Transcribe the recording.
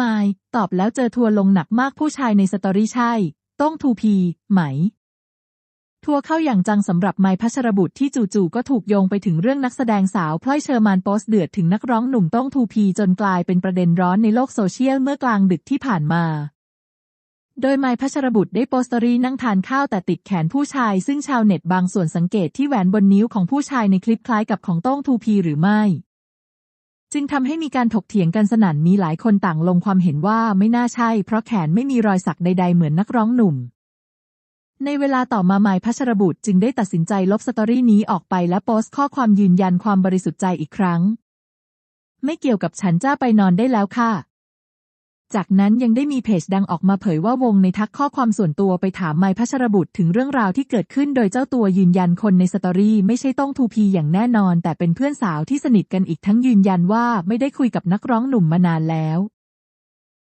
มายตอบแล้วเจอทัวร์ลงหนักมากผู้ชายในสตอรี่ใช่ ต้องทูพี ไหม ทัวร์เข้าอย่างจังสำหรับไมพัชรบุตรที่จู่ๆก็ถูกโยงไปถึงเรื่องนักแสดงสาวพลอยเชอร์มานโพสเดือดถึงนักร้องหนุ่มต้องทูพีจนกลายเป็นประเด็นร้อนในโลกโซเชียลเมื่อกลางดึกที่ผ่านมา โดยไมพัชรบุตรได้โพสต์สตอรี่นั่งทานข้าวแต่ติดแขนผู้ชาย ซึ่งชาวเน็ตบางส่วนสังเกตที่แหวนบนนิ้วของผู้ชายในคลิปคล้ายกับของต้องทูพีหรือไม่ จึงทำให้มีการถกเถียงกันสนั่นมีหลายคนต่างลงความเห็นว่าไม่น่าใช่ เพราะแขนไม่มีรอยสักใด ๆ เหมือนนักร้องหนุ่ม ในเวลาต่อมาไมค์พัชรบุตรจึงได้ตัดสินใจลบสตอรี่นี้ออกไปและโพสต์ข้อความยืนยันความบริสุทธิ์ใจอีกครั้ง ไม่เกี่ยวกับฉันจ้าไปนอนได้แล้วค่ะ จากนั้นยังได้มีเพจดังออกมาเผยว่าวงในทักข้อความส่วนตัวไปถามไมพัชรบุตรถึงเรื่องราวที่เกิดขึ้นโดยเจ้าตัวยืนยันคนในสตอรี่ไม่ใช่ต้องทูพีอย่างแน่นอน แต่เป็นเพื่อนสาวที่สนิทกันอีกทั้งยืนยันว่าไม่ได้คุยกับนักร้องหนุ่มมานานแล้ว